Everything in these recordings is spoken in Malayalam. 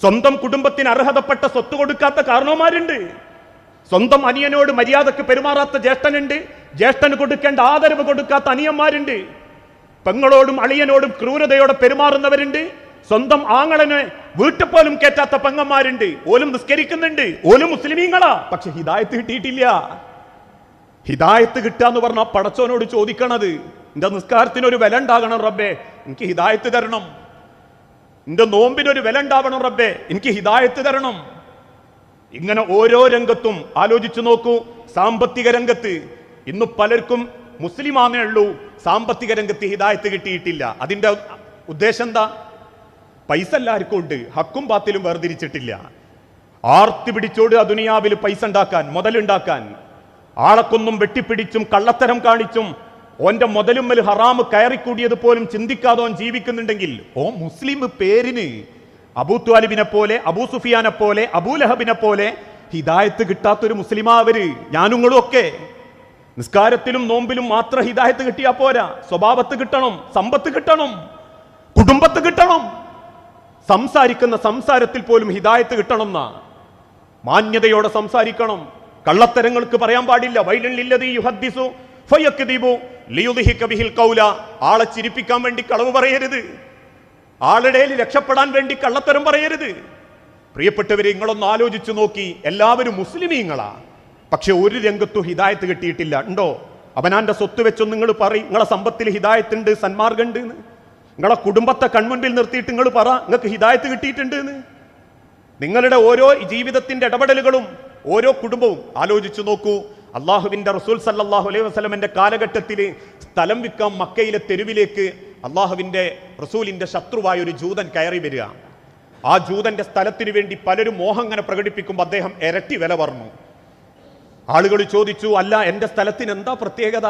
സ്വന്തം കുടുംബത്തിന് അർഹതപ്പെട്ട സ്വത്ത് കൊടുക്കാത്ത കാരണവന്മാരുണ്ട്. സ്വന്തം അനിയനോട് മര്യാദയ്ക്ക് പെരുമാറാത്ത ജ്യേഷ്ഠനുണ്ട്. ജ്യേഷ്ഠന് കൊടുക്കേണ്ട ആദരവ് കൊടുക്കാത്ത അനിയന്മാരുണ്ട്. പെങ്ങളോടും അളിയനോടും ക്രൂരതയോടെ പെരുമാറുന്നവരുണ്ട്. സ്വന്തം ആങ്ങളനെ വീട്ടിൽ പോലും കേറ്റാത്ത പെങ്ങന്മാരുണ്ട്. ഓലും നിസ്കരിക്കുന്നുണ്ട്. ഓലും മുസ്ലിമീങ്ങളാ. പക്ഷെ ഹിദായത്ത് കിട്ടിയിട്ടില്ല. ഹിദായത്ത് കിട്ടുക എന്ന് പറഞ്ഞാൽ പടച്ചോനോട് ചോദിക്കണത് എന്റെ നിസ്കാരത്തിന് ഒരു വില ഉണ്ടാകണം റബ്ബേ. എനിക്ക് ഹിദായത്ത് തരണം. എന്റെ നോമ്പിനൊരു വില ഉണ്ടാവണം റബ്ബേ. എനിക്ക് ഹിദായത്ത് തരണം. ഇങ്ങനെ ഓരോ രംഗത്തും ആലോചിച്ചു നോക്കൂ. സാമ്പത്തിക രംഗത്ത് ഇന്ന് പലർക്കും മുസ്ലിമാന്നേ ഉള്ളൂ. സാമ്പത്തിക രംഗത്ത് ഹിദായത്ത് കിട്ടിയിട്ടില്ല. അതിന്റെ ഉദ്ദേശം എന്താ? പൈസ എല്ലാവർക്കും ഉണ്ട്. ഹക്കും പാത്തിലും വേർതിരിച്ചിട്ടില്ല. ആർത്തി പിടിച്ചോട് ദുനിയാവിൽ പൈസ ഉണ്ടാക്കാൻ മുതലുണ്ടാക്കാൻ. ആളക്കൊന്നും വെട്ടിപ്പിടിച്ചും കള്ളത്തരം കാണിച്ചും ഓന്റെ മുതലുമ്മൽ ഹറാമ് കയറിക്കൂടിയത് പോലും ചിന്തിക്കാതെ ഓൻ ജീവിക്കുന്നുണ്ടെങ്കിൽ ഓ മുസ്ലിം പേരിന് അബൂ ത്വാലിബിനെ പോലെ അബൂ സുഫിയാനെ പോലെ അബൂലഹബിനെ പോലെ ഹിദായത്ത് കിട്ടാത്തൊരു മുസ്ലിമാ അവർ ഞാനുങ്ങളും ഒക്കെ. നിസ്കാരത്തിലും നോമ്പിലും മാത്രം ഹിദായത്ത് കിട്ടിയാ പോരാ. സ്വഭാവത്ത് കിട്ടണം സമ്പത്ത് കിട്ടണം കുടുംബത്ത് കിട്ടണം. സംസാരിക്കുന്ന സംസാരത്തിൽ പോലും ഹിദായത്ത് കിട്ടണം എന്നാ മാന്യതയോടെ സംസാരിക്കണം. കള്ളത്തരങ്ങൾക്ക് പറയാൻ പാടില്ല. വൈലല്ലില്ലതീ യുഹദ്ദിസു. ആളെ ചിരിപ്പിക്കാൻ വേണ്ടി കളവ് പറയരുത്. ആളുടെ രക്ഷപ്പെടാൻ വേണ്ടി കള്ളത്തരം പറയരുത്. പ്രിയപ്പെട്ടവരെ നിങ്ങളൊന്ന് ആലോചിച്ചു നോക്കി. എല്ലാവരും മുസ്ലിമീങ്ങളാ. പക്ഷെ ഒരു രംഗത്തും ഹിദായത്ത് കിട്ടിയിട്ടില്ല. ഉണ്ടോ? അവനാന്റെ സ്വത്ത് വെച്ചൊന്ന് നിങ്ങൾ പറയും. നിങ്ങളെ സമ്പത്തിൽ ഹിദായത്ത് ഉണ്ട് സന്മാർഗുണ്ട് എന്ന്. നിങ്ങളെ കുടുംബത്തെ കൺമുൻപിൽ നിർത്തിയിട്ട് നിങ്ങൾ പറ. നിങ്ങൾക്ക് ഹിദായത്ത് കിട്ടിയിട്ടുണ്ട് എന്ന്. നിങ്ങളുടെ ഓരോ ജീവിതത്തിന്റെ ഇടപെടലുകളും ഓരോ കുടുംബവും ആലോചിച്ചു നോക്കൂ. അള്ളാഹുവിന്റെ റസൂൽ സല്ലാഹു അലൈഹി വസല്ലമന്റെ കാലഘട്ടത്തിൽ സ്ഥലം വിൽക്കാൻ മക്കയിലെ തെരുവിലേക്ക് അള്ളാഹുവിന്റെ റസൂലിന്റെ ശത്രുവായ ഒരു ജൂതൻ കയറി വരിക. ആ ജൂതന്റെ സ്ഥലത്തിനു വേണ്ടി പലരും മോഹം അങ്ങനെ പ്രകടിപ്പിക്കുമ്പോൾ അദ്ദേഹം ഇരട്ടി വില പറഞ്ഞു. ആളുകൾ ചോദിച്ചു അല്ല എന്റെ സ്ഥലത്തിന് എന്താ പ്രത്യേകത?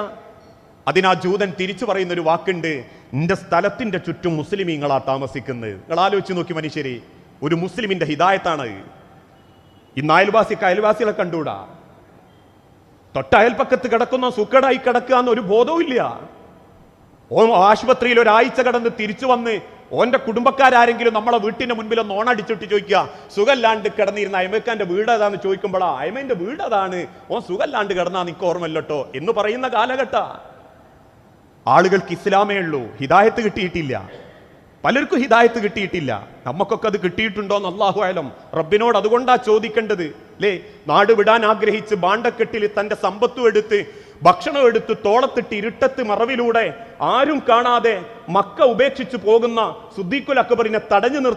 അതിനാ ജൂതൻ തിരിച്ചു പറയുന്ന ഒരു വാക്കുണ്ട് എന്റെ സ്ഥലത്തിന്റെ ചുറ്റും മുസ്ലിമീങ്ങളാ താമസിക്കുന്നത്. നിങ്ങൾ ആലോചിച്ച് നോക്കി മനുഷ്യരെ ഒരു മുസ്ലിമിന്റെ ഹിതായത്താണ് ഇന്ന് അയൽവാസിക്ക് അയൽവാസികളെ കണ്ടൂടാ തൊട്ട അയൽപ്പക്കത്ത് കിടക്കുന്ന സുക്കടായി കിടക്കുക എന്നൊരു ബോധവും ഇല്ല. ഓ ആശുപത്രിയിൽ ഒരാഴ്ച കടന്ന് തിരിച്ചു വന്ന് ഓന്റെ കുടുംബക്കാരെങ്കിലും നമ്മളെ വീട്ടിന്റെ മുൻപിൽ ഒന്ന് ഓണടിച്ചിട്ട് ചോദിക്കുക സുഖല്ലാണ്ട് കിടന്നിരുന്ന അയമക്കാന്റെ വീട് ഏതാന്ന്? ചോദിക്കുമ്പോഴാ അയമേന്റെ വീട് അതാണ് ഓൻ സുഖല്ലാണ്ട് കിടന്നാ നിക്ക് ഓർമ്മല്ലോ എന്ന് പറയുന്ന കാലഘട്ട. ആളുകൾക്ക് ഇസ്ലാമേ ഉള്ളൂ ഹിദായത്ത് കിട്ടിയിട്ടില്ല. പലർക്കും ഹിദായത്ത് കിട്ടിയിട്ടില്ല. നമുക്കൊക്കെ അത് കിട്ടിയിട്ടുണ്ടോ എന്ന് അള്ളാഹു റബ്ബിനോട് അതുകൊണ്ടാ ചോദിക്കേണ്ടത്. അല്ലേ നാട് വിടാൻ ആഗ്രഹിച്ച് ബാണ്ടക്കെട്ടിൽ തന്റെ സമ്പത്തും എടുത്ത് ഭക്ഷണം എടുത്ത് തോളത്തിട്ട് ഇരുട്ടത്ത് മറവിലൂടെ ആരും കാണാതെ മക്ക ഉപേക്ഷിച്ചു പോകുന്ന സുദ്ദീഖുൽ അക്ബറിനെ തടഞ്ഞു നിർത്തി.